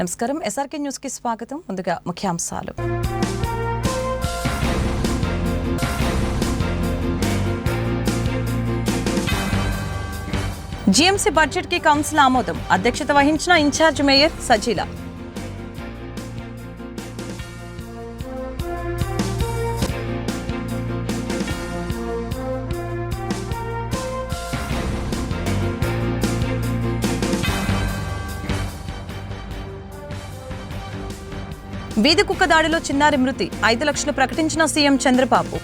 నమస్కారం. ఎస్ఆర్కే న్యూస్కి స్వాగతం. ముందుగా ముఖ్యాంశాలు. జీఎంసీ బడ్జెట్కి కౌన్సిల్ ఆమోదం. అధ్యక్షత వహించిన ఇన్ఛార్జ్ మేయర్ సజీల. వీధి కుక్క దాడిలో చిన్నారి మృతి. ఐదు లక్షలు ప్రకటించిన సీఎం చంద్రబాబు.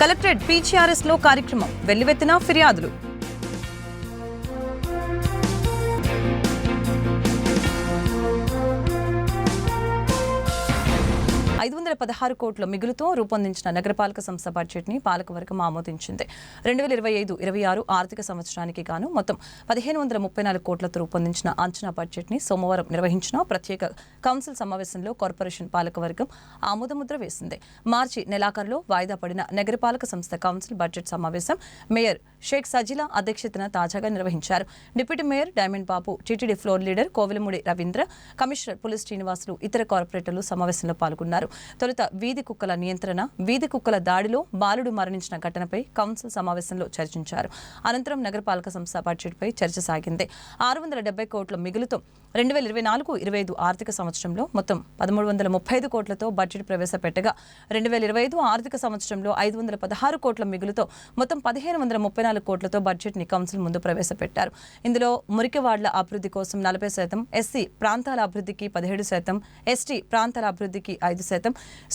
కలెక్టరేట్ పీచీఆర్ఎస్లో కార్యక్రమం. వెల్లువెత్తిన ఫిర్యాదులు. ఐదు వందల పదహారు కోట్ల మిగులుతో రూపొందించిన నగరపాలక సంస్థ బడ్జెట్ని పాలకవర్గం ఆమోదించింది. రెండు వేల ఇరవై ఐదు ఇరవై ఆరు ఆర్థిక సంవత్సరానికి గాను మొత్తం పదిహేను వందల ముప్పై నాలుగు కోట్లతో రూపొందించిన అంచనా బడ్జెట్ని సోమవారం నిర్వహించిన ప్రత్యేక కౌన్సిల్ సమావేశంలో కార్పొరేషన్ పాలకవర్గం ఆమోదముద్ర వేసింది. మార్చి నెలాఖరులో వాయిదా పడిన నగరపాలక సంస్థ కౌన్సిల్ బడ్జెట్ సమావేశం మేయర్ షేక్ సజిలా అధ్యక్షతన తాజాగా నిర్వహించారు. Deputy mayor Diamond Babu TTD floor leader Kovilamudi Ravindra commissioner Puli Srinivasulu ఇతర కార్పొరేటర్లు సమావేశంలో పాల్గొన్నారు. తొలుత వీధి కుక్కల నియంత్రణ వీధి కుక్కల దాడిలో బాలుడు మరణించిన ఘటనపై కౌన్సిల్ సమావేశంలో చర్చించారు. అనంతరం నగరపాలక సంస్థ బడ్జెట్పై చర్చ సాగింది. ఆరు వందల డెబ్బై కోట్ల మిగులుతో రెండు వేల ఇరవై నాలుగు ఇరవై ఐదు ఆర్థిక సంవత్సరంలో మొత్తం పదమూడు వందల ముప్పై ఐదు కోట్లతో బడ్జెట్ ప్రవేశపెట్టగా రెండు వేల ఇరవై ఐదు ఆర్థిక సంవత్సరంలో ఐదు వందల పదహారు కోట్ల మిగులుతో మొత్తం పదిహేను వందల ముప్పై నాలుగు కోట్లతో బడ్జెట్ని కౌన్సిల్ ముందు ప్రవేశపెట్టారు. ఇందులో మురికివాడ్ల అభివృద్ధి కోసం నలభై శాతం ఎస్సీ ప్రాంతాల అభివృద్ధికి పదిహేడు శాతం ఎస్టీ ప్రాంతాల అభివృద్ధికి ఐదు శాతం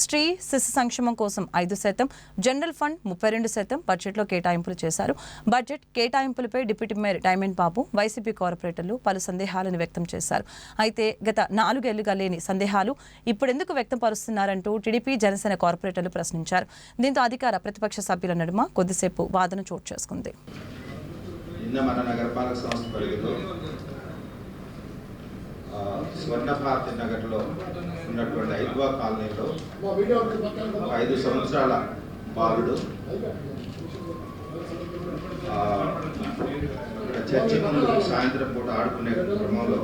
స్త్రీ శిశు సంక్షేమం కోసం ఐదు శాతం జనరల్ ఫండ్ ముప్పై రెండు శాతం బడ్జెట్లో కేటాయింపులు చేశారు. Budget కేటాయింపులపై deputy mayor Diamond Babu YCP కార్పొరేటర్లు పలు సందేహాలను వ్యక్తం చేశారు. అయితే గత నాలుగేళ్ళుగా లేని సందేహాలు ఇప్పుడెందుకు వ్యక్తం పరుస్తున్నారంటూ టీడీపీ జనసేన కార్పొరేటర్లు ప్రశ్నించారు. దీంతో అధికార ప్రతిపక్ష సభ్యుల నడుమ కొద్దిసేపు వాదన చోటు చేసుకుంది. నిన్న మన నగరపాలక సంస్థ పరిధిలో స్వర్ణ భారతి నగర్లో ఉన్నటువంటి ఐద్వా కాలనీలో ఐదు సంవత్సరాల బాలుడు. చర్చి ముందు సాయంత్రం పూట ఆడుకునే క్రమంలో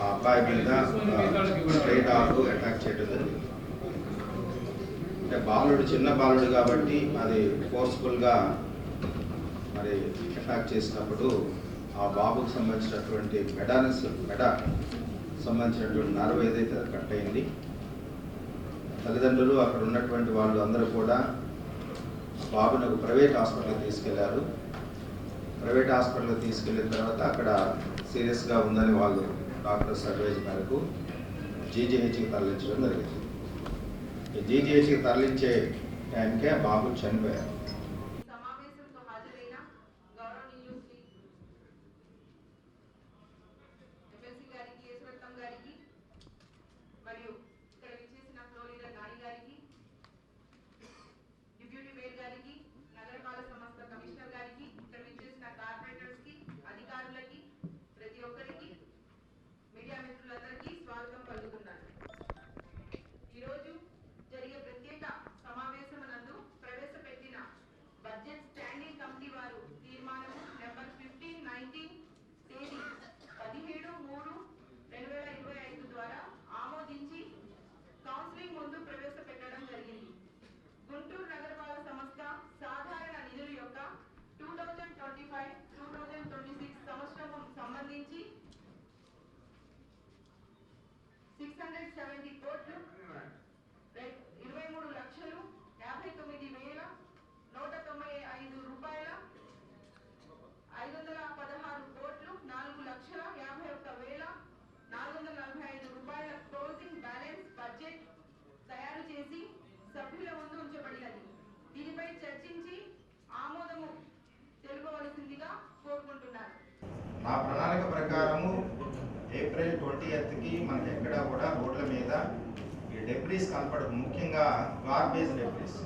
ఆ అబ్బాయి మీద స్ట్రైట్ ఆఫ్ అటాక్ చేయడం జరిగింది. అంటే బాలుడు చిన్న బాలుడు కాబట్టి అది ఫోర్స్ఫుల్గా మరి అటాక్ చేసినప్పుడు ఆ బాబుకు సంబంధించినటువంటి మెడానస్ మెడ సంబంధించినటువంటి నర్వ్ ఏదైతే కట్ అయింది తల్లిదండ్రులు అక్కడ ఉన్నటువంటి వాళ్ళు అందరూ కూడా ఆ బాబుని ఒక ప్రైవేట్ హాస్పిటల్కి తీసుకెళ్ళారు. ప్రైవేట్ హాస్పిటల్కి తీసుకెళ్ళిన తర్వాత అక్కడ సీరియస్గా ఉందని వాళ్ళు డాక్టర్స్ అడ్వైజ్ మేరకు జీజీహెచ్కి తరలించడం జరిగింది. జీజీహెచ్కి తరలించే టైంకే బాబు చనిపోయారు సమావేశంతో హాజరైన గౌరవనీయులు శ్రీ ఎమ్మెల్సీ గారికి ఈశ్వరత్నం గారికి మరియు ఇక్కడ విచ్చేసిన ఫ్లోరీడర్ నాని గారికి డిప్యూటీ మేయర్ గారికి నగరపాలక సంస్థ కమిషనర్ గారికి ఇక్కడ విచ్చేసిన కార్పొరేటర్స్కి అధికారులకి ప్రతి ఒక్కరికి మీడియా మిత్రులందరికీ స్వాగతం పలుకుతున్నాను ఈరోజు జరిగే ప్రత్యేక సమావేశం నందు ప్రవేశపెట్టిన బడ్జెట్ స్టాండింగ్ కమిటీ వారు తీర్మానం నెంబర్ ఫిఫ్టీన్ నైన్టీన్ తేదీ పదిహేడు మూడు రెండు వేల ఇరవై ఐదు ద్వారా ఆమోదించి కౌన్సిలింగ్ ముందు ప్రవేశపెట్టడం జరిగింది గుంటూరు నగరపాలక సంస్థ సాధారణ నిధుల యొక్క two thousand twenty five two thousand twenty six సంవత్సరం సంబంధించి సిక్స్ హండ్రెడ్ సెవెంటీ కోట్లు రె- ఇరవై మూడు లక్షలు యాభై తొమ్మిది వేల నూట తొంభై ఐదు రూపాయల ఐదు వందల పదహారు కోట్లు నాలుగు లక్షల యాభై ఒక్క వేల నాలుగు వందల నలభై ఐదు రూపాయల క్లోజింగ్ బ్యాలెన్స్ బడ్జెట్ తయారు చేసి సభ్యుల ముందు ఉంచబడినది దీనిపై చర్చించి ఆమోదము తెలుపవలసిందిగా కోరుకుంటున్నాను నా ప్రణాళిక ప్రకారము ఏప్రిల్ ట్వంటీ కి మనకి ఎక్కడా కూడా రోడ్ల మీద ఈ డెబ్రీస్ ముఖ్యంగా గార్బేజ్ డెబ్రీస్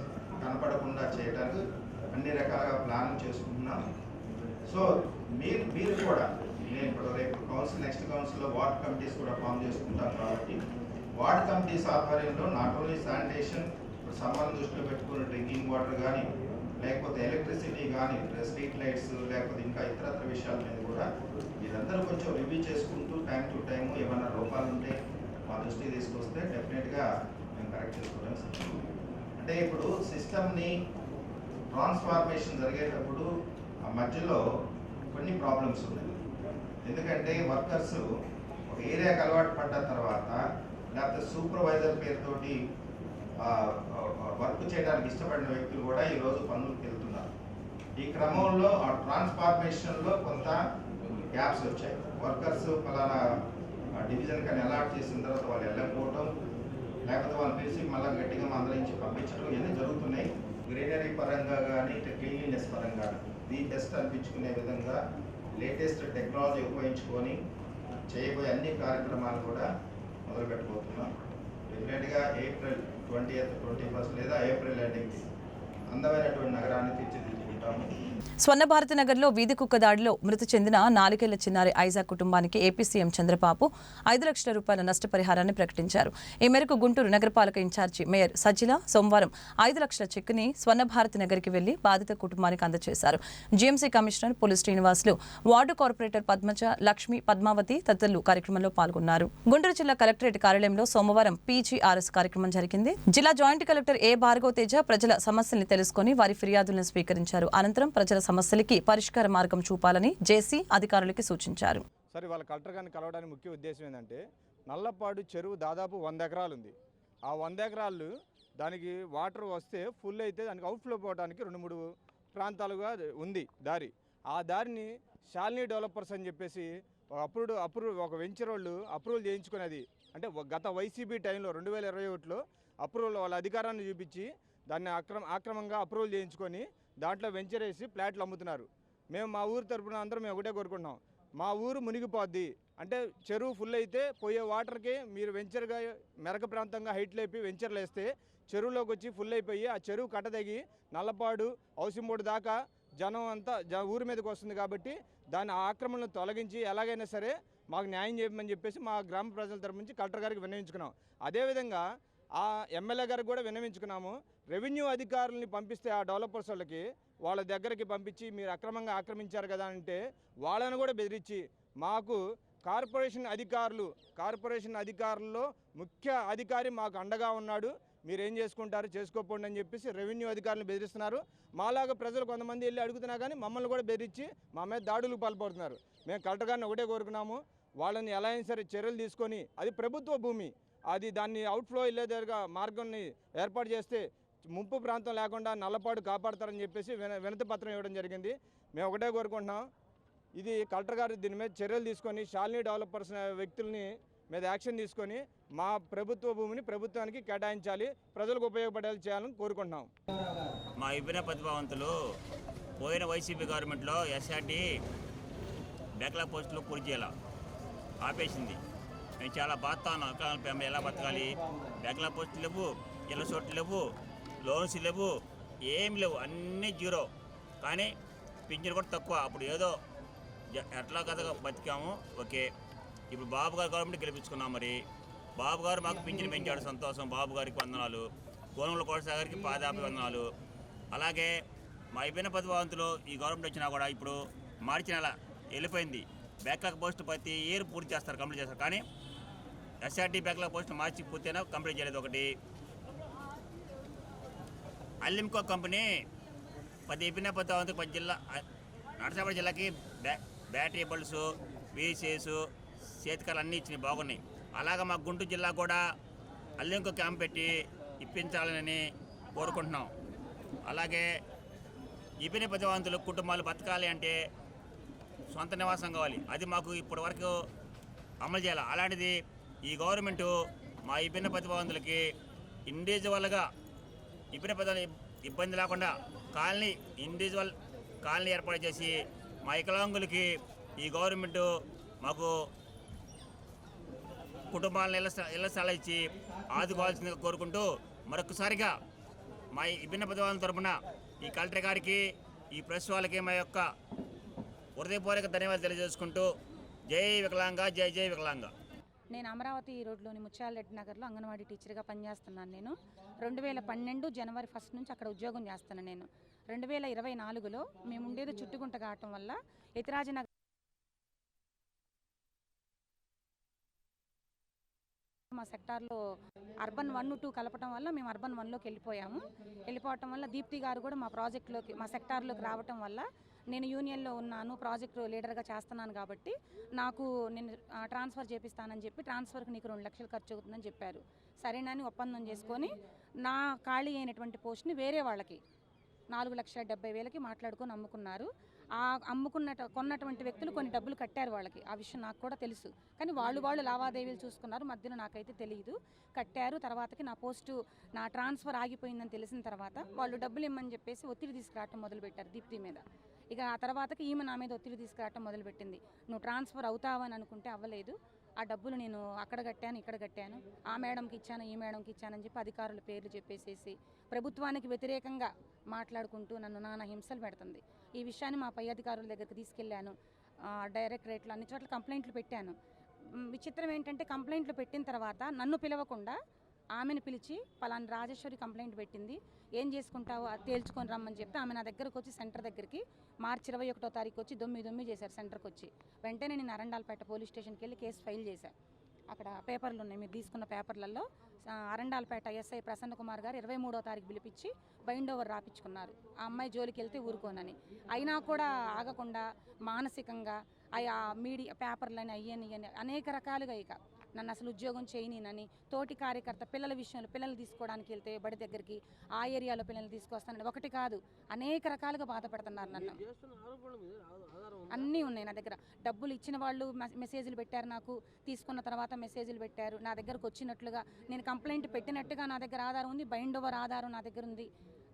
కనపడకుండా చేయడానికి అన్ని రకాలుగా ప్లాన్ చేసుకుంటున్నాం. సో మీరు మీరు కూడా నేను ఇప్పుడు రేపు కౌన్సిల్ నెక్స్ట్ కౌన్సిల్లో వార్డ్ కమిటీస్ కూడా ఫామ్ చేసుకుంటాం కాబట్టి వార్డ్ కమిటీస్ ఆధ్వర్యంలో నాట్ ఓన్లీ శానిటేషన్ సమ్మర్ దృష్టిలో పెట్టుకుని డ్రింకింగ్ వాటర్ కానీ లేకపోతే ఎలక్ట్రిసిటీ కానీ స్ట్రీట్ లైట్స్ లేకపోతే ఇంకా ఇతరత్ర విషయాల మీద కూడా మీరందరూ కొంచెం రివ్యూ చేసుకుంటూ టైం టు టైం ఏమైనా లోపాలు ఉంటే మా దృష్టికి తీసుకొస్తే డెఫినెట్గా కరెక్ట్ చేసుకోవడానికి అంటే ఇప్పుడు సిస్టమ్ని ట్రాన్స్ఫార్మేషన్ జరిగేటప్పుడు ఆ మధ్యలో కొన్ని ప్రాబ్లమ్స్ ఉన్నాయి. ఎందుకంటే వర్కర్స్ ఒక ఏరియాకి అలవాటు పడ్డ తర్వాత లేకపోతే సూపర్వైజర్ పేరుతోటి వర్క్ చేయడానికి ఇష్టపడిన వ్యక్తులు కూడా ఈరోజు పనులకు వెళ్తున్నారు. ఈ క్రమంలో ఆ ట్రాన్స్ఫార్మేషన్లో కొంత గ్యాప్స్ వచ్చాయి. వర్కర్స్ పలానా డివిజన్ కానీ అలాట్ చేసిన తర్వాత వాళ్ళు వెళ్ళకపోవటం లేకపోతే వాళ్ళు పిలిచి మళ్ళీ గట్టిగా మందలించి పంపించడం ఇవన్నీ జరుగుతున్నాయి. గ్రీనరీ పరంగా కానీ క్లీన్లీనెస్ పరంగా. ది బెస్ట్ అనిపించుకునే విధంగా లేటెస్ట్ టెక్నాలజీ ఉపయోగించుకొని చేయబోయే అన్ని కార్యక్రమాలు కూడా మొదలు పెట్టబోతున్నాం. డెఫినెట్గా April twenty eighth twenty first లేదా ఏప్రిల్ ఎండింగ్ అందమైనటువంటి నగరాన్ని తీర్చిదిద్దు స్వర్ణ భారత నగర్లో వీధి కుక్క దాడిలో మృతి చెందిన నాలుగేళ్ళ చిన్నారి ఐజా కుటుంబానికి ఏపీ సీఎం చంద్రబాబు ఐదు లక్షల రూపాయల నష్టపరిహారాన్ని ప్రకటించారు. ఈ మేరకు గుంటూరు నగరపాలక ఇన్ఛార్జి మేయర్ సజిల సోమవారం ఐదు లక్షల చెక్కుని స్వర్ణ భారత నగర్కి వెళ్ళి బాధిత కుటుంబానికి అందజేశారు. GMC commissioner police Srinivasulu ward corporator Padmaja Lakshmi Padmavathi తదితరులు కార్యక్రమంలో పాల్గొన్నారు. గుంటూరు జిల్లా కలెక్టరేట్ కార్యాలయంలో సోమవారం పీజీఆర్ఎస్ కార్యక్రమం జరిగింది. జిల్లా joint collector A Bhargava Teja ప్రజల సమస్యల్ని తెలుసుకుని వారి ఫిర్యాదులను స్వీకరించారు. అనంతరం ప్రజల సమస్యలకి పరిష్కార మార్గం చూపాలని జేసీ అధికారులకి సూచించారు. సరే వాళ్ళ కలెక్టర్ గారిని కలవడానికి ముఖ్య ఉద్దేశం ఏంటంటే నల్లపాడు చెరువు దాదాపు వంద ఎకరాలు ఉంది. ఆ వంద ఎకరాలు దానికి వాటర్ వస్తే ఫుల్ అయితే దానికి అవుట్ఫ్లో పోవడానికి రెండు మూడు ప్రాంతాలుగా ఉంది దారి. ఆ దారిని శాలినీ డెవలపర్స్ అని చెప్పేసి అప్రూవ్ అప్రూవ్ ఒక వెంచర్ వాళ్ళు అప్రూవల్ చేయించుకునేది అంటే గత వైసీపీ టైంలో రెండు వేల ఇరవై ఒకటిలో అప్రూవల్ వాళ్ళ అధికారాన్ని చూపించి దాన్ని అక్రమ ఆక్రమంగా అప్రూవల్ చేయించుకొని దాంట్లో వెంచర్ వేసి ప్లాట్లు అమ్ముతున్నారు. మేము మా ఊరు తరపున అందరం మేము ఒకటే కోరుకుంటున్నాం. మా ఊరు మునిగిపోద్ది. అంటే చెరువు ఫుల్ అయితే పోయే వాటర్కి మీరు వెంచర్గా మెరక ప్రాంతంగా హైట్ లేపి వెంచర్లు వేస్తే చెరువులోకి వచ్చి ఫుల్ అయిపోయి ఆ చెరువు కట్టదగి నల్లపాడు ఔసింబోడు దాకా జనం అంతా జ ఊరి మీదకి వస్తుంది కాబట్టి దాని ఆక్రమణను తొలగించి ఎలాగైనా సరే మాకు న్యాయం చేయమని చెప్పేసి మా గ్రామ ప్రజల తరపు నుంచి కలెక్టర్ గారికి విన్నవించుకున్నాం. అదేవిధంగా ఆ ఎమ్మెల్యే గారికి కూడా విన్నవించుకున్నాము. రెవెన్యూ అధికారులని పంపిస్తే ఆ డెవలపర్స్ వాళ్ళకి వాళ్ళ దగ్గరికి పంపించి మీరు అక్రమంగా ఆక్రమించారు కదా అంటే వాళ్ళని కూడా బెదిరించి మాకు కార్పొరేషన్ అధికారులు కార్పొరేషన్ అధికారుల్లో ముఖ్య అధికారి మాకు అండగా ఉన్నాడు మీరు ఏం చేసుకుంటారు చేసుకోపోండి అని చెప్పేసి రెవెన్యూ అధికారులను బెదిరిస్తున్నారు. మాలాగా ప్రజలు కొంతమంది వెళ్ళి అడుగుతున్నా కానీ మమ్మల్ని కూడా బెదిరించి మా మీద దాడులు పాల్పడుతున్నారు. మేము కలెక్టర్ గారిని ఒకటే కోరుకున్నాము వాళ్ళని ఎలా అయినా సరే చర్యలు తీసుకొని అది ప్రభుత్వ భూమి అది దాన్ని అవుట్ఫ్లో వెళ్ళేదిగా మార్గాన్ని ఏర్పాటు చేస్తే ముంపు ప్రాంతం లేకుండా నల్లపాడు కాపాడతారని చెప్పేసి విన వినతి పత్రం ఇవ్వడం జరిగింది. మేము ఒకటే కోరుకుంటున్నాం. ఇది కలెక్టర్ గారు దీని మీద చర్యలు తీసుకొని షాలిని డెవలపర్స్ వ్యక్తుల్ని మీద యాక్షన్ తీసుకొని మా ప్రభుత్వ భూమిని ప్రభుత్వానికి కేటాయించాలి. ప్రజలకు ఉపయోగపడేలా చేయాలని కోరుకుంటున్నాం. మా విభిన్న ప్రతిభావంతులు పోయిన వైసీపీ గవర్నమెంట్లో ఎస్ఆర్టీ బ్యాక్లాగ్ పోస్టులు పూర్తి చేయాల ఆపేసింది. మేము చాలా బాధతా ఉన్నాం ఎక్కడ ఎలా బతకాలి? బ్యాక్లాగ్ పోస్టులు లేవు ఇళ్ళ చోట్లు లేవు. లోన్స్ లేవు ఏం లేవు అన్నీ జీరో. కానీ పింఛన్ కూడా తక్కువ. అప్పుడు ఏదో ఎట్లా కథగా బతికాము ఓకే. ఇప్పుడు బాబు గారు గవర్నమెంట్ గెలిపించుకున్నాం మరి. బాబు గారు మాకు పింఛన్ పెంచాడు సంతోషం. బాబు గారికి వందనాలు. గోనముల కోటసాగర్కి పాదాపి వందనాలు. అలాగే మా అయిపోయిన ప్రతిభావంతులు ఈ గవర్నమెంట్ వచ్చినా కూడా ఇప్పుడు మార్చి నెల వెళ్ళిపోయింది. బ్యాక్లాగ్ పోస్ట్ ప్రతి ఇయర్ పూర్తి చేస్తారు కంప్లీట్ చేస్తారు. కానీ ఎస్ఆర్టీ బ్యాక్లాగ్ పోస్ట్ మార్చి పూర్తయినా కంప్లీట్ చేయలేదు ఒకటి. అల్లింకో కంపెనీ పది విభిన్న ప్రతిభావంతులు పది జిల్లా నరసాపురం జిల్లాకి బ్యా బ్యాటరీ బల్స్ వీసీఎస్ చేతికలు అన్నీ ఇచ్చినాయి బాగున్నాయి. అలాగే మా గుంటూరు జిల్లా కూడా అల్లింకో క్యాంప్ పెట్టి ఇప్పించాలని కోరుకుంటున్నాం. అలాగే విభిన్న ప్రతిభావంతులు కుటుంబాలు బతకాలి అంటే సొంత నివాసం కావాలి. అది మాకు ఇప్పటి వరకు అమలు చేయాలి. అలాంటిది ఈ గవర్నమెంటు మా విభిన్న ప్రతిభావంతులకి ఇండివిజువల్గా విభిన్న ప్రజలు ఇబ్బంది లేకుండా కాలనీ ఇండివిజువల్ కాలనీ ఏర్పాటు చేసి మా వికలాంగులకి ఈ గవర్నమెంట్ మాకు కుటుంబాలను ఇళ్ళ స్థ- ఇళ్ళ స్థలాలు ఇచ్చి ఆదుకోవాల్సిందిగా కోరుకుంటూ మరొకసారిగా మా విభిన్న ప్రతిభావం తరపున ఈ కలెక్టర్ గారికి ఈ ప్రెస్ వాళ్ళకి మా యొక్క హృదయపూర్వక ధన్యవాదాలు తెలియజేసుకుంటూ జై వికలాంగ జై జై వికలాంగ. నేను అమరావతి రోడ్లోని ముత్యాలరెడ్డి నగర్లో అంగన్వాడీ టీచర్గా పనిచేస్తున్నాను నేను. రెండు వేల పన్నెండు జనవరి ఫస్ట్ నుంచి అక్కడ ఉద్యోగం చేస్తాను నేను. రెండు వేల ఇరవై నాలుగులో మేము ఉండేది చుట్టుకుంట కావటం వల్ల యతిరాజనగర్ మా సెక్టార్లో అర్బన్ వన్ టూ కలపటం వల్ల మేము అర్బన్ వన్లోకి వెళ్ళిపోయాము. వెళ్ళిపోవటం వల్ల దీప్తి గారు కూడా మా ప్రాజెక్ట్లోకి మా సెక్టార్లోకి రావటం వల్ల నేను యూనియన్లో ఉన్నాను ప్రాజెక్ట్ లీడర్గా చేస్తున్నాను కాబట్టి నాకు నేను ట్రాన్స్ఫర్ చేపిస్తానని చెప్పి ట్రాన్స్ఫర్కి నీకు రెండు లక్షలు ఖర్చు అవుతుందని చెప్పారు. సరేనని ఒప్పందం చేసుకొని నా ఖాళీ అయినటువంటి పోస్ట్ని వేరే వాళ్ళకి నాలుగు లక్షల డెబ్బై వేలకి మాట్లాడుకొని అమ్ముకున్నారు. ఆ అమ్ముకున్న కొన్నటువంటి వ్యక్తులు కొన్ని డబ్బులు కట్టారు వాళ్ళకి. ఆ విషయం నాకు కూడా తెలుసు. కానీ వాళ్ళు వాళ్ళు లావాదేవీలు చూసుకున్నారు. మధ్యలో నాకైతే తెలియదు కట్టారు. తర్వాతకి నా పోస్టు నా ట్రాన్స్ఫర్ ఆగిపోయిందని తెలిసిన తర్వాత వాళ్ళు డబ్బులు ఇమ్మని చెప్పేసి ఒత్తిడి తీసుకురావటం మొదలుపెట్టారు దీప్తి మీద. ఇక ఆ తర్వాతకి ఈమె నా మీద ఒత్తిడి తీసుకురావటం మొదలుపెట్టింది. నువ్వు ట్రాన్స్ఫర్ అవుతావని అనుకుంటే అవ్వలేదు. ఆ డబ్బులు నేను అక్కడ కట్టాను ఇక్కడ కట్టాను. ఆ మేడంకి ఇచ్చాను ఈ మేడంకి ఇచ్చానని చెప్పి అధికారుల పేర్లు చెప్పేసేసి ప్రభుత్వానికి వ్యతిరేకంగా మాట్లాడుకుంటూ నన్ను నానా హింసలు పెడుతుంది. ఈ విషయాన్ని మా పై అధికారుల దగ్గరికి తీసుకెళ్ళాను. డైరెక్టరేట్లు డైరెక్టరేట్లో అన్ని చోట్ల కంప్లైంట్లు పెట్టాను. విచిత్రం ఏంటంటే కంప్లైంట్లు పెట్టిన తర్వాత నన్ను పిలవకుండా ఆమెను పిలిచి పలానా రాజేశ్వరి కంప్లైంట్ పెట్టింది. ఏం చేసుకుంటావు? అది తేల్చుకొని రమ్మని చెప్తే ఆమె నా దగ్గరకు వచ్చి సెంటర్ దగ్గరికి మార్చి ఇరవై ఒకటో తారీఖు వచ్చి దొమ్మి దొమ్మి చేశారు సెంటర్కి వచ్చి. వెంటనే నేను అరండాలపేట పోలీస్ స్టేషన్కి వెళ్ళి కేసు ఫైల్ చేశాను అక్కడ పేపర్లు ఉన్నాయి. మీరు తీసుకున్న పేపర్లలో అరండాలపేట ఎస్ఐ ప్రసన్న కుమార్ గారు ఇరవై మూడో తారీఖు పిలిపించి బైండ్ ఓవర్ రాపించుకున్నారు ఆ అమ్మాయి జోలికి వెళ్తే ఊరుకోనని. అయినా కూడా ఆగకుండా మానసికంగా ఆ మీడియా పేపర్లని అయ్యని అనేక రకాలుగా ఇక నన్ను అసలు ఉద్యోగం చేయనని తోటి కార్యకర్త పిల్లల విషయంలో పిల్లలు తీసుకోవడానికి వెళ్తే బడి దగ్గరికి ఆ ఏరియాలో పిల్లల్ని తీసుకొస్తానని ఒకటి కాదు అనేక రకాలుగా బాధపడుతున్నారు నన్ను. అన్నీ ఉన్నాయి నా దగ్గర. డబ్బులు ఇచ్చిన వాళ్ళు మెసేజ్లు పెట్టారు నాకు తీసుకున్న తర్వాత మెసేజ్లు పెట్టారు. నా దగ్గరకు వచ్చినట్లుగా నేను కంప్లైంట్ పెట్టినట్టుగా నా దగ్గర ఆధారం ఉంది బైండ్ ఓవర్ ఆధారం నా దగ్గర ఉంది.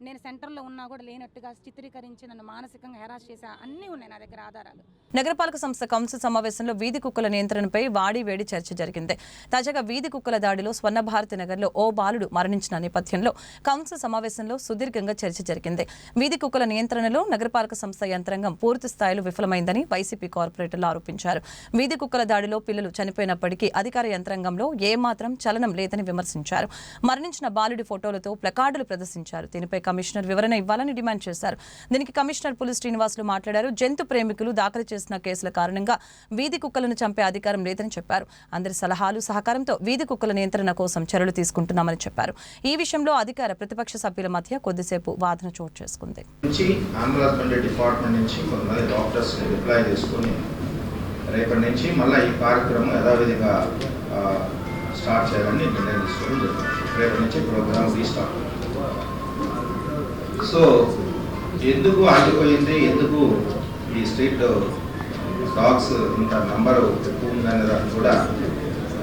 నేను సెంటర్లో ఉన్నా కూడా లేనట్టుగా చిత్రీకరించి నన్ను మానసికంగా హెరాస్ చేసా అన్నీ ఉన్నాయి నా దగ్గర ఆధారాలు. నగరపాలక సంస్థ కౌన్సిల్ సమావేశంలో వీధి కుక్కల నియంత్రణపై వాడి వేడి చర్చ జరిగింది. తాజాగా వీధి కుక్కల దాడిలో స్వర్ణ భారతి నగర్లో ఓ బాలుడు మరణించిన నేపథ్యంలో కౌన్సిల్ సమావేశంలో సుదీర్ఘంగా చర్చ జరిగింది. వీధి కుక్కల నియంత్రణలో నగరపాలక సంస్థ యంత్రాంగం పూర్తి స్థాయిలో విఫలమైందని వైసీపీ కార్పొరేటర్లు ఆరోపించారు. వీధి కుక్కల దాడిలో పిల్లలు చనిపోయినప్పటికీ అధికార యంత్రాంగంలో ఏమాత్రం చలనం లేదని విమర్శించారు. మరణించిన బాలుడి ఫోటోలతో ప్లకార్డులు ప్రదర్శించారు. దీనిపై కమిషనర్ వివరణ ఇవ్వాలని డిమాండ్ చేశారు. దీనికి కమిషనర్ పులి శ్రీనివాసులు మాట్లాడారు. జంతు ప్రేమికులు దాఖలు చేసిన కేసుల కారణంగా వీధి కుక్కలను చంపే అధికారం లేదని చెప్పారు. అందరి సలహాలు సహకారంతో వీధి కుక్కల నియంత్రణ కోసం చర్యలు తీసుకుంటున్నామని చెప్పారు. ఈ విషయంలో అధికార ప్రతిపక్ష సభ్యుల మధ్య కొద్దిసేపు వాదన చోటు చేసుకుంది. డిపార్ట్మెంట్ నుంచి కొంతమంది డాక్టర్స్ రిప్లై చేసుకొని రేపటి నుంచి మళ్ళీ ఈ కార్యక్రమం యథావిధిగా స్టార్ట్ చేయాలని నిర్ణయం తీసుకోవడం జరిగింది. రేపటి నుంచి ప్రోగ్రామ్ రీస్టార్ట్. సో ఎందుకు ఆగిపోయింది? ఎందుకు ఈ స్ట్రీట్ స్టాక్స్ ఇంత నంబరు ఎక్కువ ఉందనే దానికి కూడా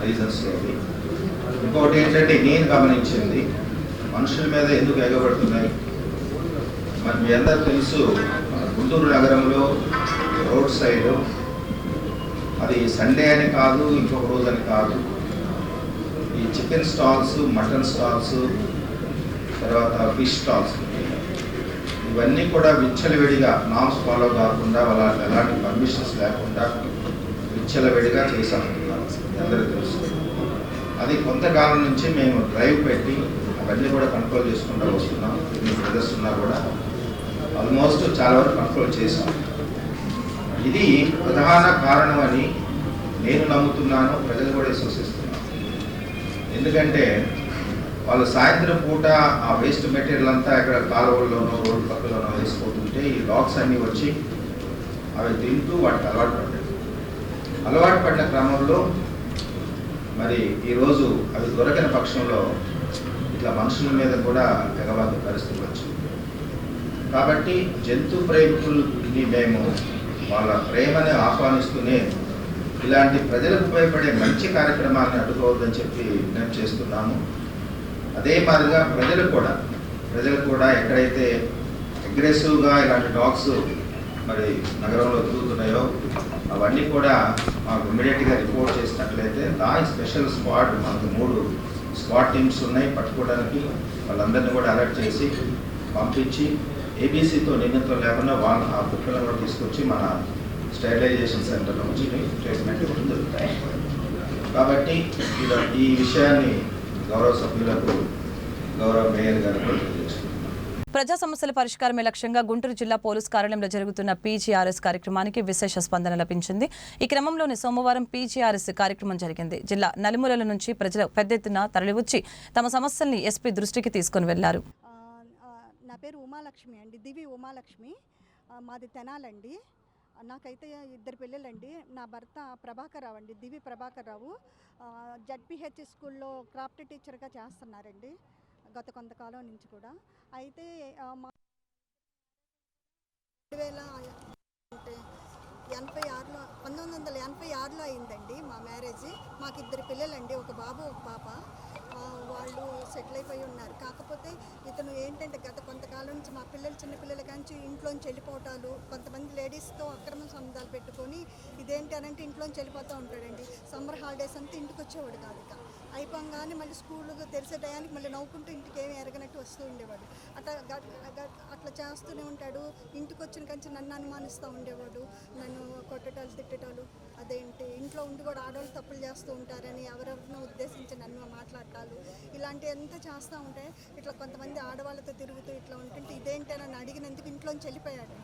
రీజన్స్ ఉంది ఇంకొకటి ఏంటంటే నేను గమనించింది మనుషుల మీద ఎందుకు ఎగబడుతున్నాయి? మరి మీ అందరు తెలుసు మన గుంటూరు నగరంలో రోడ్ సైడ్ అది సండే అని కాదు ఇంకొక రోజు అని కాదు. ఈ చికెన్ స్టాల్స్ మటన్ స్టాల్స్ తర్వాత ఫిష్ స్టాల్స్ ఇవన్నీ కూడా విచ్చలవిడిగా నామ్స్ ఫాలో కాకుండా వాళ్ళ ఎలాంటి పర్మిషన్స్ లేకుండా విచ్చలవిడిగా చేశామంటున్నారు అందరూ తెలుసు అది కొంతకాలం నుంచి మేము డ్రైవ్ పెట్టి అవన్నీ కూడా కంట్రోల్ చేసుకుంటూ వస్తున్నాం. మీ బ్రదర్స్ ఉన్నా కూడా ఆల్మోస్ట్ చాలా వరకు కంట్రోల్ చేశాం. ఇది ప్రధాన కారణం అని నేను నమ్ముతున్నాను. ప్రజలు కూడా విశ్వసిస్తున్నాను ఎందుకంటే వాళ్ళు సాయంత్రం పూట ఆ వేస్ట్ మెటీరియల్ అంతా ఇక్కడ కాలువల్లోనో రోడ్డు పక్కలోనో వేసిపోతుంటే ఈ డాగ్స్ అన్నీ వచ్చి అవి తింటూ వాటికి అలవాటు పడ్డాయి. అలవాటు పడిన క్రమంలో మరి ఈరోజు అవి దొరకని పక్షంలో ఇట్లా మనుషుల మీద కూడా ఎగవాది పరిస్థితి వచ్చింది. కాబట్టి జంతు ప్రేమికుల్ని మేము వాళ్ళ ప్రేమని ఆహ్వానిస్తూనే ఇలాంటి ప్రజలకు ఉపయోగపడే మంచి కార్యక్రమాలను అడ్డుకోవద్దని చెప్పి విజ్ఞప్తి చేస్తున్నాము. అదే మాదిరిగా ప్రజలు కూడా ప్రజలు కూడా ఎక్కడైతే అగ్రెసివ్గా ఇలాంటి డాగ్స్ మరి నగరంలో తిరుగుతున్నాయో అవన్నీ కూడా మాకు ఇమీడియట్గా రిపోర్ట్ చేసినట్లయితే దాని స్పెషల్ స్క్వాడ్ మనకు మూడు స్క్వాడ్ టీమ్స్ ఉన్నాయి పట్టుకోవడానికి. వాళ్ళందరినీ కూడా అలర్ట్ చేసి పంపించి ఏబీసీతో నిమిత్తం లేకుండా వాళ్ళ ఆ కుక్కలను కూడా తీసుకొచ్చి మన స్టెరిలైజేషన్ సెంటర్ నుంచి ట్రీట్మెంట్ ఇవ్వడం జరుగుతాయి కాబట్టి ఇలా ఈ విషయాన్ని గౌరవ సభ్యులకు గౌరవ మేయర్ గారికి ప్రజా సమస్యల పరిష్కారమే లక్ష్యంగా గుంటూరు జిల్లా పోలీస్ కార్యాలయంలో జరుగుతున్న పీజీఆర్ఎస్ కార్యక్రమానికి విశేష స్పందన లభించింది. ఈ క్రమంలోనే సోమవారం పీజీఆర్ఎస్ కార్యక్రమం జరిగింది. జిల్లా నలుమూలల నుంచి ప్రజలు పెద్ద ఎత్తున తరలివచ్చి తమ సమస్యల్ని ఎస్పీ దృష్టికి తీసుకుని వెళ్ళారు. నా పేరు ఉమాలక్ష్మి అండి. దివి ఉమాలక్ష్మి. మాది తెనాలండి. నాకైతే ఇద్దరు పిల్లలండి. నా భర్త ప్రభాకర్ రావు అండి. దివి ప్రభాకర్ రావు జడ్పిహెచ్ స్కూల్లో క్రాఫ్ట్ టీచర్గా చేస్తున్నారండి. గత కొంతకాలం నుంచి కూడా. అయితే మా రెండు వేల అంటే ఎనభై ఆరులో పంతొమ్మిది వందల ఎనభై ఆరులో అయిందండి మా మ్యారేజ్. మాకు ఇద్దరు పిల్లలండి. ఒక బాబు ఒక పాప. వాళ్ళు సెటిల్ అయిపోయి ఉన్నారు. కాకపోతే ఇతను ఏంటంటే గత కొంతకాలం నుంచి మా పిల్లలు చిన్నపిల్లల కాంచి ఇంట్లోంచి వెళ్ళిపోవటాలు కొంతమంది లేడీస్తో అక్రమ సంబంధాలు పెట్టుకొని ఇదేంటి అని అంటే ఇంట్లోంచి వెళ్ళిపోతూ ఉంటాడండి. సమ్మర్ హాలిడేస్ అంతా ఇంటికి వచ్చేవాడు కాదు ఇక. అయిపోగానే మళ్ళీ స్కూల్ తెలిసే టయానికి మళ్ళీ నవ్వుకుంటూ ఇంటికి ఏమి ఎరగనట్టు వస్తూ ఉండేవాడు. అట్లా అట్లా చేస్తూనే ఉంటాడు. ఇంటికి వచ్చిన కంచి నన్ను అనుమానిస్తూ ఉండేవాడు. నన్ను కొట్టటాలు తిట్టటాలు. అదేంటి? ఇంట్లో ఉండి కూడా ఆడవాళ్ళు తప్పులు చేస్తూ ఉంటారని ఎవరెవరినో ఉద్దేశించి నన్ను మాట్లాడటాలు ఇలాంటివి ఎంత చేస్తూ ఉంటే ఇట్లా కొంతమంది ఆడవాళ్ళతో తిరుగుతూ ఇట్లా ఉంటుంటే ఇదేంటి అని నన్ను అడిగినందుకు ఇంట్లోంచి వెళ్ళిపోయాడు.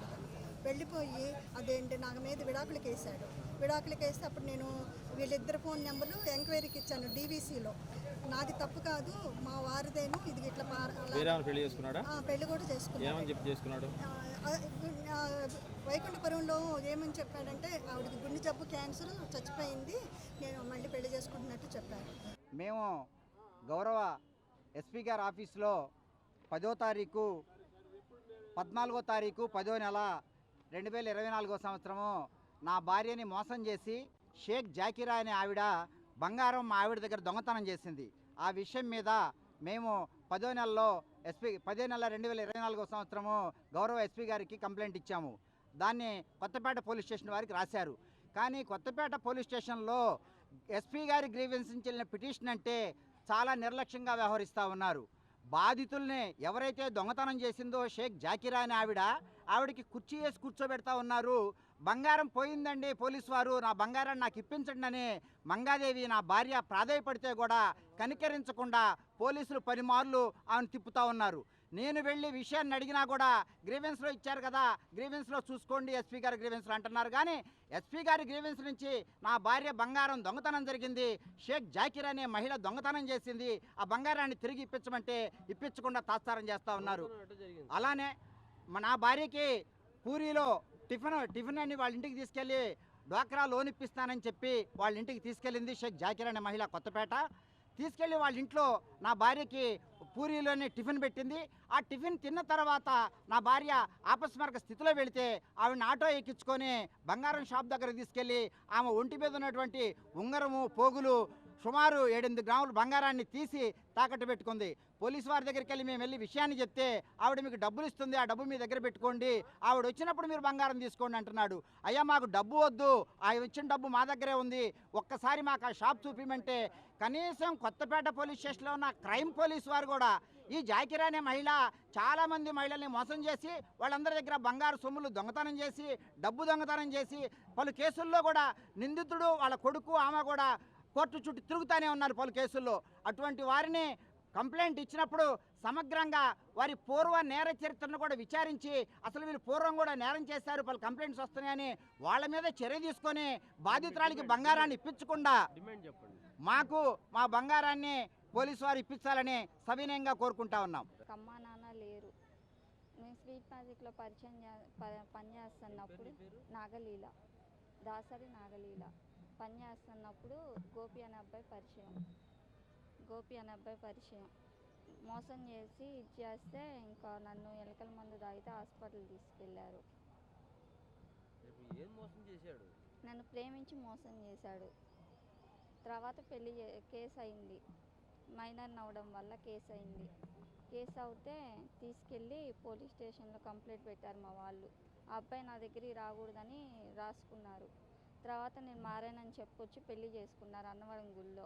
వెళ్ళిపోయి అదేంటి నా మీద విడాకులకి వేసాడు విడాకులకి వేస్తే అప్పుడు నేను వీళ్ళిద్దరు ఫోన్ నెంబర్లు ఎంక్వైరీకి ఇచ్చాను డీవీసీలో నాది తప్పు కాదు మా వారిదేను ఇది ఇట్లా వేరే పెళ్ళి చేసుకున్నాడా? ఆ, పెళ్ళి కూడా చేసుకున్నాను ఏమని చెప్పి చేసుకున్నాడు? వైకుంఠపురంలో ఏమని చెప్పాడంటే ఆవిడకి గుండె జబ్బు క్యాన్సర్ చచ్చిపోయింది నేను మళ్ళీ పెళ్ళి చేసుకుంటున్నట్టు చెప్పాను మేము గౌరవ ఎస్పీ గారి ఆఫీస్లో పదో తారీఖు పద్నాలుగో తారీఖు పదో నెల రెండు వేల ఇరవై నాలుగో సంవత్సరము నా భార్యని మోసం చేసి షేక్ జాకిరా అనే ఆవిడ బంగారం మా ఆవిడ దగ్గర దొంగతనం చేసింది. ఆ విషయం మీద మేము పదో నెలలో ఎస్పీ పదో నెల రెండు వేల ఇరవై నాలుగో సంవత్సరము గౌరవ ఎస్పీ గారికి కంప్లైంట్ ఇచ్చాము. దాన్ని కొత్తపేట పోలీస్ స్టేషన్ వారికి రాశారు. కానీ కొత్తపేట పోలీస్ స్టేషన్లో ఎస్పీ గారి గ్రీవెన్స్ నుంచి వెళ్ళిన పిటిషన్ అంటే చాలా నిర్లక్ష్యంగా వ్యవహరిస్తూ ఉన్నారు. బాధితుల్ని ఎవరైతే దొంగతనం చేసిందో షేక్ జాకిరా అని ఆవిడ ఆవిడకి కుర్చీ వేసి కూర్చోబెడతా ఉన్నారు. బంగారం పోయిందండి పోలీసు వారు. నా బంగారాన్ని నాకు ఇప్పించండి అని మంగాదేవి నా భార్య ప్రాధాయపడితే కూడా కనికరించకుండా పోలీసులు పనిమార్లు ఆమెను తిప్పుతా ఉన్నారు. నేను వెళ్ళి విషయాన్ని అడిగినా కూడా గ్రీవెన్స్లో ఇచ్చారు కదా గ్రీవెన్స్లో చూసుకోండి ఎస్పీ గారి గ్రీవెన్స్లో అంటున్నారు. కానీ ఎస్పీ గారి గ్రీవెన్స్ నుంచి నా భార్య బంగారం దొంగతనం జరిగింది షేక్ జాకిర్ అనే మహిళ దొంగతనం చేసింది ఆ బంగారాన్ని తిరిగి ఇప్పించమంటే ఇప్పించకుండా తాత్సారం చేస్తూ ఉన్నారు. అలానే నా భార్యకి పూరిలో టిఫిన్ టిఫిన్ అని వాళ్ళ ఇంటికి తీసుకెళ్ళి డ్వాక్రా లోన్ ఇప్పిస్తానని చెప్పి వాళ్ళ ఇంటికి తీసుకెళ్ళింది షేక్ జాకిర్ అనే మహిళ కొత్తపేట. తీసుకెళ్ళి వాళ్ళ ఇంట్లో నా భార్యకి పూరీలోనే టిఫిన్ పెట్టింది. ఆ టిఫిన్ తిన్న తర్వాత నా భార్య ఆపస్మారక స్థితిలో వెళితే ఆవిడని ఆటో ఎక్కించుకొని బంగారం షాప్ దగ్గర తీసుకెళ్ళి ఆమె ఒంటి మీద ఉన్నటువంటి ఉంగరము పోగులు సుమారు ఏడెనిమిది గ్రాములు బంగారాన్ని తీసి తాకట్టు పెట్టుకుంది. పోలీసు వారి దగ్గరికి వెళ్ళి మేము వెళ్ళి విషయాన్ని చెప్తే ఆవిడ మీకు డబ్బులు ఇస్తుంది ఆ డబ్బు మీ దగ్గర పెట్టుకోండి ఆవిడ వచ్చినప్పుడు మీరు బంగారం తీసుకోండి అంటున్నాడు. అయ్యా మాకు డబ్బు వద్దు ఆ ఇచ్చిన డబ్బు మా దగ్గరే ఉంది ఒక్కసారి మాకు ఆ షాప్ చూపిమంటే కనీసం కొత్తపేట పోలీస్ స్టేషన్లో ఉన్న క్రైమ్ పోలీస్ వారు కూడా ఈ జాకిర్ అనే మహిళ చాలామంది మహిళల్ని మోసం చేసి వాళ్ళందరి దగ్గర బంగారు సొమ్ములు దొంగతనం చేసి డబ్బు దొంగతనం చేసి పలు కేసుల్లో కూడా నిందితుడు వాళ్ళ కొడుకు ఆమె కూడా కోర్టు చుట్టూ తిరుగుతూనే ఉన్నారు పలు కేసుల్లో. అటువంటి వారిని కంప్లైంట్ ఇచ్చినప్పుడు సమగ్రంగా వారి పూర్వ నేర చరిత్రను కూడా విచారించి అసలు వీళ్ళు పూర్వం కూడా నేరం చేశారు పలు కంప్లైంట్స్ వస్తున్నాయని వాళ్ళ మీద చర్య తీసుకొని బాధితురాలికి బంగారాన్ని ఇప్పించకుండా మాకు మా బంగారాన్ని పోలీసు వారు ఇప్పించాలని సవినయంగా కోరుకుంటా ఉన్నాం. అమ్మా నాన్న లేరు. నేను స్వీట్ మ్యాజిక్లో పరిచయం పనిచేస్తున్నప్పుడు నాగలీల దాసరి నాగలీల. పనిచేస్తున్నప్పుడు గోపి అనే అబ్బాయి పరిచయం. గోపి అనే అబ్బాయి పరిచయం. మోసం చేసి ఇచ్చేస్తే ఇంకా నన్ను ఎలకల మందు తాగితే హాస్పిటల్ తీసుకెళ్ళారు. ఏం మోసం చేశాడు? నన్ను ప్రేమించి మోసం చేశాడు. తర్వాత పెళ్ళి కేసు అయింది. మైనర్ అవ్వడం వల్ల కేసు అయింది. కేసు అవుతే తీసుకెళ్ళి పోలీస్ స్టేషన్లో కంప్లైంట్ పెట్టారు మా వాళ్ళు. ఆ అబ్బాయి నా దగ్గరికి రాకూడదని రాసుకున్నారు. తర్వాత నేను మారానని చెప్పొచ్చి పెళ్ళి చేసుకున్నారు అన్నవరం గుళ్ళో.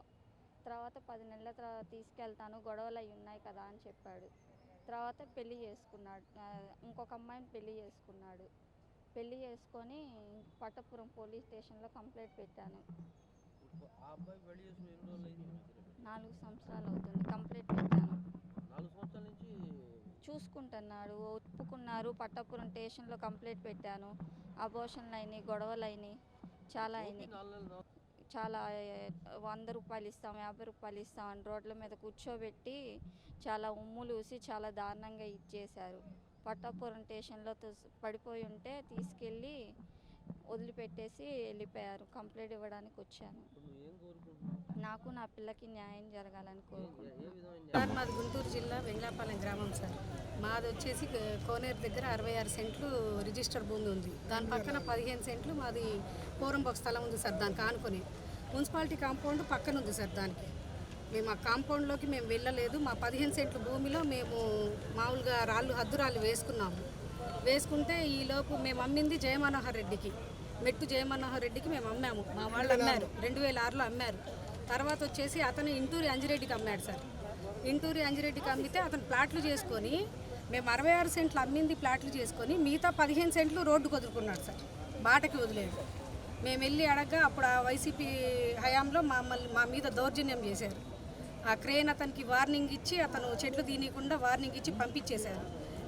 తర్వాత పది నెలల తర్వాత తీసుకెళ్తాను గొడవలు అయి ఉన్నాయి కదా అని చెప్పాడు. తర్వాత పెళ్ళి చేసుకున్నాడు ఇంకొక అమ్మాయిని పెళ్ళి చేసుకున్నాడు. పెళ్ళి చేసుకొని పట్టపురం పోలీస్ స్టేషన్లో కంప్లైంట్ పెట్టాను. నాలుగు సంవత్సరాలు అవుతుంది కంప్లైంట్ పెట్టాను. చూసుకుంటున్నాడు ఒప్పుకున్నారు పట్టపురం స్టేషన్లో కంప్లైంట్ పెట్టాను. అబోషన్లు అయినాయి గొడవలు అయినాయి చాలా చాలా వంద రూపాయలు ఇస్తాం యాభై రూపాయలు ఇస్తాం అని రోడ్ల మీద కూర్చోబెట్టి చాలా ఉమ్ములూసి చాలా దారుణంగా ఇచ్చేశారు. పట్టాపురం స్టేషన్లో పడిపోయి ఉంటే తీసుకెళ్ళి వదిలిపెట్టేసి వెళ్ళిపోయారు. కంప్లైంట్ ఇవ్వడానికి వచ్చాను. నాకు నా పిల్లకి న్యాయం జరగాలని కోరుకుంటున్నాను. సార్ మాది గుంటూరు జిల్లా వెంగళాపాలెం గ్రామం సార్. మాది వచ్చేసి కోనేరు దగ్గర అరవై ఆరు సెంట్లు రిజిస్టర్ భూమి ఉంది. దాని పక్కన పదిహేను సెంట్లు మాది పోరంబొక స్థలం ఉంది సార్ దానికి ఆనుకొని. మున్సిపాలిటీ కాంపౌండ్ పక్కన ఉంది సార్ దానికి. మేము ఆ కాంపౌండ్లోకి మేము వెళ్ళలేదు. మా పదిహేను సెంట్ల భూమిలో మేము మామూలుగా రాళ్ళు హద్దు రాళ్ళు వేసుకున్నాము. వేసుకుంటే ఈలోపు మేము అమ్మింది జయమనోహర్ రెడ్డికి. మెట్టు జయమనోహర్ రెడ్డికి మేము అమ్మాము. మా వాళ్ళు అమ్మారు? రెండు వేల ఆరులో అమ్మారు. తర్వాత వచ్చేసి అతను ఇంటూరి అంజిరెడ్డికి అమ్మాడు సార్. ఇంటూరి అంజిరెడ్డికి అమ్మితే అతను ప్లాట్లు చేసుకొని మేము అరవై ఆరు సెంట్లు అమ్మింది ప్లాట్లు చేసుకొని మిగతా పదిహేను సెంట్లు రోడ్డుకు వదులుకున్నాడు సార్. బాటకి వదిలేడు. మేము వెళ్ళి అడగ్గా అప్పుడు ఆ వైసీపీ హయాంలో మమ్మల్ని మా మీద దౌర్జన్యం చేశారు. ఆ క్రేన్ అతనికి వార్నింగ్ ఇచ్చి అతను చెట్లు తీయకుండా వార్నింగ్ ఇచ్చి పంపించేశారు.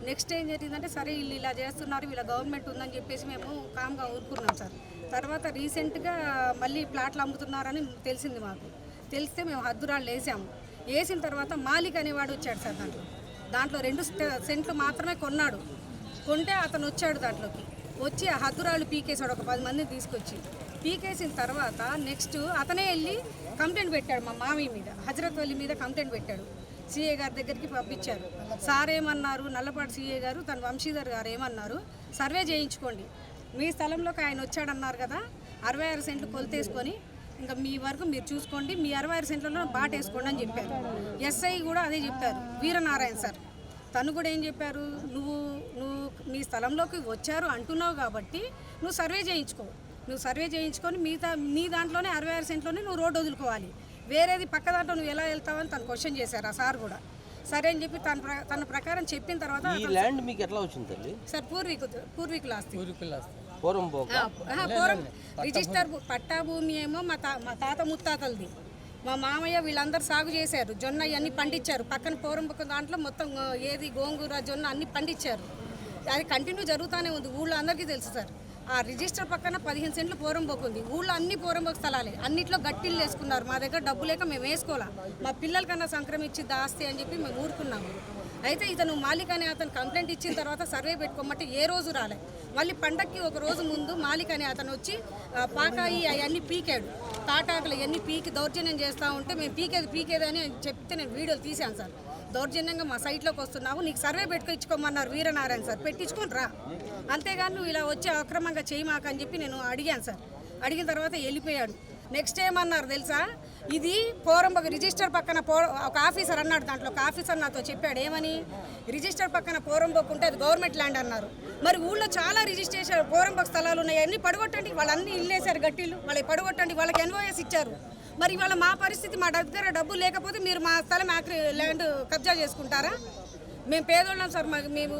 నెక్స్ట్ ఏం జరిగిందంటే సరే వీళ్ళు ఇలా చేస్తున్నారు వీళ్ళ గవర్నమెంట్ ఉందని చెప్పేసి మేము కామ్గా ఊరుకున్నాం సార్. తర్వాత రీసెంట్గా మళ్ళీ ప్లాట్లు అమ్ముతున్నారని తెలిసింది మాకు. తెలిస్తే మేము హద్దురాళ్ళు వేసాము వేసిన తర్వాత మాలిక్ అనేవాడు వచ్చాడు సార్ దాంట్లో. దాంట్లో రెండు సెంట్లు మాత్రమే కొన్నాడు. కొంటే అతను వచ్చాడు దాంట్లోకి. వచ్చి ఆ హద్దురాళ్ళు పీకేశాడు. ఒక పది మందిని తీసుకొచ్చి. పీకేసిన తర్వాత నెక్స్ట్ అతనే వెళ్ళి కంప్లైంట్ పెట్టాడు మా మామి మీద. హజరత్ వల్లి మీద కంప్లైంట్ పెట్టాడు. సీఏ గారి దగ్గరికి పంపించారు. సార్ ఏమన్నారు? నల్లపాటి సీఏ గారు తన వంశీధర్ గారు ఏమన్నారు? సర్వే చేయించుకోండి. మీ స్థలంలోకి ఆయన వచ్చాడన్నారు కదా. అరవై ఆరు సెంట్లు కొలితేసుకొని ఇంకా మీ వరకు మీరు చూసుకోండి మీ అరవై ఆరు సెంట్లలో బాట వేసుకోండి అని చెప్పారు. ఎస్ఐ కూడా అదే చెప్పారు. వీరనారాయణ సార్ తను కూడా ఏం చెప్పారు? నువ్వు నువ్వు నీ స్థలంలోకి వచ్చారు అంటున్నావు కాబట్టి నువ్వు సర్వే చేయించుకో. నువ్వు సర్వే చేయించుకొని మిగతా నీ దాంట్లోనే అరవై ఆరు సెంట్లోనే నువ్వు రోడ్డు వదులుకోవాలి. వేరేది పక్క దాంట్లో నువ్వు ఎలా వెళ్తావని తను క్వశ్చన్ చేశారు ఆ సార్ కూడా. సరే అని చెప్పి తన ప్ర- తన ప్రకారం చెప్పిన తర్వాత ఈ ల్యాండ్ మీకు ఎట్లా వచ్చింది సార్ పూర్వీకు పూర్వీకుల ఆస్తి. పోక ఆహా, పూర్వం రిజిస్టర్ పట్టా భూమి ఏమో మా తా మా తాత ముత్తాతలది. మా మామయ్య వీళ్ళందరూ సాగు చేశారు. జొన్న ఇవన్నీ పండించారు పక్కన పూర్వం దాంట్లో మొత్తం ఏది గోంగూర జొన్న అన్ని పండించారు అది కంటిన్యూ జరుగుతూనే ఉంది. ఊళ్ళో అందరికీ తెలుసు సార్. ఆ రిజిస్టర్ పక్కన పదిహేను సెంట్లు పోరంబోకు ఉంది. ఊళ్ళో అన్ని పోరంబోకు స్థలాలే. అన్నిట్లో గట్టిల్లు వేసుకున్నారు. మా దగ్గర డబ్బు లేక మేము వేసుకోవాలా. మా పిల్లలకన్నా సంక్రమించి దాస్తి అని చెప్పి మేము ఊరుకున్నాము. అయితే ఇతను మాలిక్ అనే అతను కంప్లైంట్ ఇచ్చిన తర్వాత సర్వే పెట్టుకోమంటే ఏ రోజు రాలే. మళ్ళీ పండక్కి ఒక రోజు ముందు మాలిక్ అనే అతను వచ్చి పాకాయి అవన్నీ పీకాడు. తాటాకులు అవన్నీ పీకి దౌర్జన్యం చేస్తూ ఉంటే మేము పీకేది పీకేది అని చెప్తే నేను వీడియోలు తీశాను సార్. దౌర్జన్యంగా మా సైట్లోకి వస్తున్నావు నీకు సర్వే పెట్టుకొచ్చుకోమన్నారు వీరనారాయణ సార్. పెట్టించుకొని రా. అంతేగాని నువ్వు ఇలా వచ్చి అక్రమంగా చేయమాక అని చెప్పి నేను అడిగాను సార్. అడిగిన తర్వాత వెళ్ళిపోయాడు. నెక్స్ట్ ఏమన్నారు తెలుసా? ఇది పోరంబగ రిజిస్టర్ పక్కన పో ఒక ఆఫీసర్ అన్నాడు దాంట్లో. ఒక ఆఫీసర్ నాతో చెప్పాడు ఏమని? రిజిస్టర్ పక్కన పోరంబొక్ ఉంటే అది గవర్నమెంట్ ల్యాండ్ అన్నారు. మరి ఊళ్ళో చాలా రిజిస్ట్రేషన్ పోరంబొక్ స్థలాలు ఉన్నాయి. అన్ని పడగొట్టండి. వాళ్ళన్నీ ఇల్లేశారు గట్టిలు వాళ్ళకి పడగొట్టండి. వాళ్ళకి ఎన్ఓఎస్ ఇచ్చారు. మరి ఇవాళ మా పరిస్థితి మా దగ్గర డబ్బు లేకపోతే మీరు మా స్థలం ఆక్రి ల్యాండ్ కబ్జా చేసుకుంటారా? మేము పేదోళ్ళం సార్ మాకు మేము.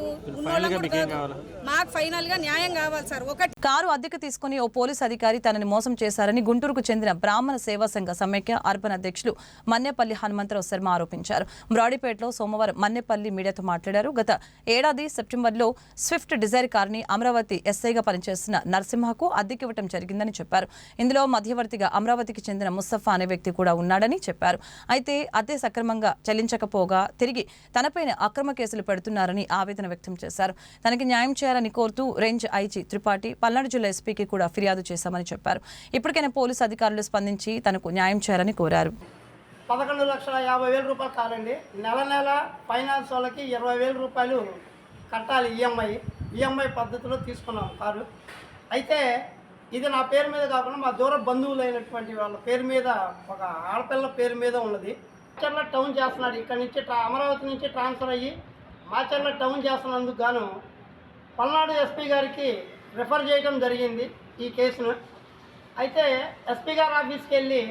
మాకు ఫైనల్గా న్యాయం కావాలి సార్. ఒకటి కారు అద్దెకు తీసుకుని ఓ పోలీస్ అధికారి తనని మోసం చేశారని గుంటూరుకు చెందిన బ్రాహ్మణ సేవా సంఘ సమైక్య అర్బన్ అధ్యక్షులు మన్నెపల్లి హనుమంతరావు శర్మ ఆరోపించారు. బ్రాడీపేటలో సోమవారం మన్నెపల్లి మీడియాతో మాట్లాడారు. గత ఏడాది సెప్టెంబర్లో స్విఫ్ట్ డిజైర్ కారుని అమరావతి ఎస్ఐగా పనిచేస్తున్న నరసింహకు అద్దెకివ్వటం జరిగిందని చెప్పారు. ఇందులో మధ్యవర్తిగా అమరావతికి చెందిన ముస్తఫా అనే వ్యక్తి కూడా ఉన్నాడని చెప్పారు. అయితే అద్దె సక్రమంగా చెల్లించకపోగా తిరిగి తనపైన అక్రమ కేసులు పెడుతున్నారని ఆవేదన వ్యక్తం చేశారు. తనకి న్యాయం చేయాలని కోరుతూ రేంజ్ ఐజీ త్రిపాఠి పల్నాడు జిల్లా ఎస్పీకి కూడా ఫిర్యాదు చేశామని చెప్పారు. ఇప్పటికైనా పోలీసు అధికారులు స్పందించి తనకు న్యాయం చేయాలని కోరారు. పదకొండు లక్షల యాభై వేల రూపాయలు కాదండి. నెల నెల ఫైనాన్స్ వాళ్ళకి ఇరవై వేల రూపాయలు కట్టాలి ఈఎంఐ. ఈఎంఐ పద్ధతిలో తీసుకున్నాం కారు. అయితే ఇది నా పేరు మీద కాకుండా మా దూర అయినటువంటి వాళ్ళ పేరు మీద ఒక ఆడపిల్ల పేరు మీద ఉన్నది. చర్ల టౌన్ చేస్తున్నాడు. ఇక్కడ నుంచి అమరావతి నుంచి ట్రాన్స్ఫర్ అయ్యి మాచర్ల టౌన్ చేస్తున్నందుకు గాను పల్నాడు ఎస్పీ గారికి రిఫర్ చేయడం జరిగింది ఈ కేసును. అయితే ఎస్పీ గారి ఆఫీస్కి వెళ్ళి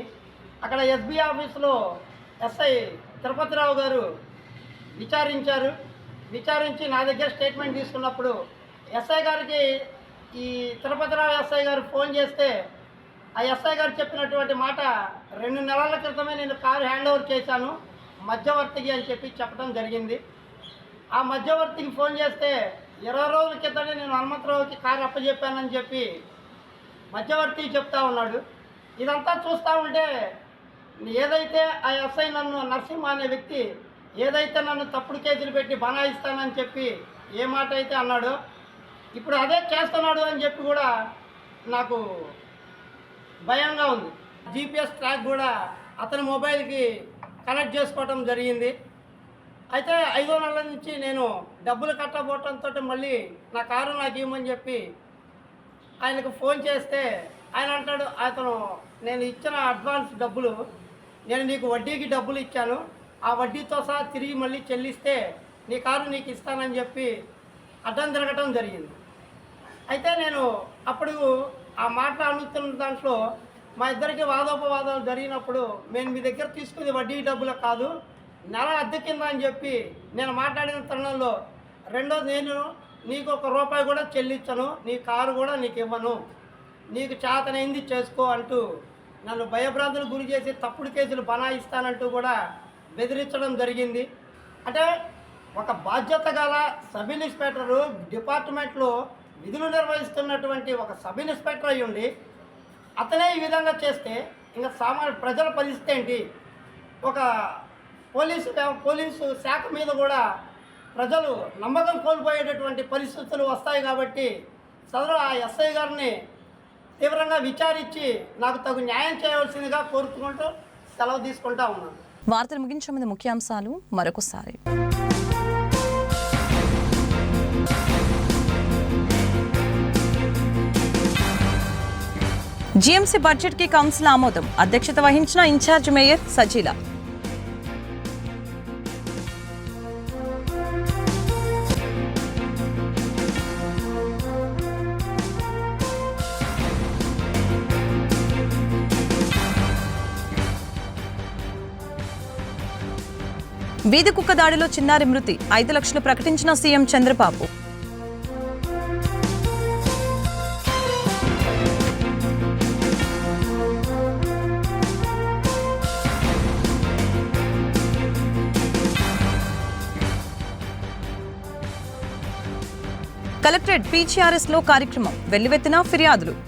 అక్కడ ఎస్బీ ఆఫీస్లో ఎస్ఐ తిరుపతిరావు గారు విచారించారు. విచారించి నా దగ్గర స్టేట్మెంట్ తీసుకున్నప్పుడు ఎస్ఐ గారికి ఈ తిరుపతిరావు ఎస్ఐ గారు ఫోన్ చేస్తే ఆ ఎస్ఐ గారు చెప్పినటువంటి మాట రెండు నెలల క్రితమే నేను కారు హ్యాండ్ ఓవర్ చేశాను మధ్యవర్తికి అని చెప్పి చెప్పడం జరిగింది. ఆ మధ్యవర్తికి ఫోన్ చేస్తే ఇరవై రోజుల క్రితమే నేను హనుమంతరావుకి కారు అప్పచెప్పానని చెప్పి మధ్యవర్తి చెప్తా ఉన్నాడు. ఇదంతా చూస్తూ ఉంటే ఏదైతే ఆ ఎస్ఐ నన్ను నరసింహ అనే వ్యక్తి ఏదైతే నన్ను తప్పుడు కేసులు పెట్టి బనాయిస్తానని చెప్పి ఏ మాట అయితే అన్నాడో ఇప్పుడు అదే చేస్తున్నాడు అని చెప్పి కూడా నాకు భయంగా ఉంది. జీపీఎస్ ట్రాక్ కూడా అతని మొబైల్కి కనెక్ట్ చేసుకోవటం జరిగింది. అయితే ఐదో నెలల నుంచి నేను డబ్బులు కట్టబోవటంతో మళ్ళీ నా కారు నాకు ఇవ్వమని చెప్పి ఆయనకు ఫోన్ చేస్తే ఆయన అంటాడు అతను నేను ఇచ్చిన అడ్వాన్స్ డబ్బులు నేను నీకు వడ్డీకి డబ్బులు ఇచ్చాను. ఆ వడ్డీతో సహా తిరిగి మళ్ళీ చెల్లిస్తే నీ కారు నీకు ఇస్తానని చెప్పి అడ్డం తిరగటం జరిగింది. అయితే నేను అప్పుడు ఆ మాట అనుతున్న దాంట్లో మా ఇద్దరికి వాదోపవాదాలు జరిగినప్పుడు నేను మీ దగ్గర తీసుకునే వడ్డీ డబ్బులు కాదు నెల అద్దె కింద అని చెప్పి నేను మాట్లాడిన తరుణంలో రెండోది నేను నీకు ఒక రూపాయి కూడా చెల్లించను నీ కారు కూడా నీకు ఇవ్వను నీకు చేతనైంది చేసుకో అంటూ నన్ను భయభ్రాంతులకు గురి చేసి తప్పుడు కేసులు బనాయిస్తానంటూ కూడా బెదిరించడం జరిగింది. అంటే ఒక బాధ్యత గల సబ్ ఇన్స్పెక్టరు డిపార్ట్మెంట్లో విధులు నిర్వహిస్తున్నటువంటి ఒక సబ్ ఇన్స్పెక్టర్ అయి ఉండి అతనే ఈ విధంగా చేస్తే ఇంకా సామాన్య ప్రజల పరిస్థితి ఏంటి? ఒక పోలీసు పోలీసు శాఖ మీద కూడా ప్రజలు నమ్మకం కోల్పోయేటటువంటి పరిస్థితులు వస్తాయి కాబట్టి సదరు ఆ ఎస్ఐ గారిని తీవ్రంగా విచారించి నాకు తగు న్యాయం చేయవలసిందిగా కోరుకుంటూ సెలవు తీసుకుంటా ఉన్నాను. వార్తలు ముగించే ముందు ముఖ్యాంశాలు మరొకసారి. జీఎంసీ బడ్జెట్కి కౌన్సిల్ ఆమోదం. అధ్యక్షత వహించిన ఇన్ఛార్జ్ మేయర్ సజీల. వీధి కుక్క దాడిలో చిన్నారి మృతి. ఐదు లక్షలు ప్రకటించిన సీఎం చంద్రబాబు. కలెక్టరేట్ పీచీఆర్ఎస్లో కార్యక్రమం. వెల్లువెత్తిన ఫిర్యాదులు.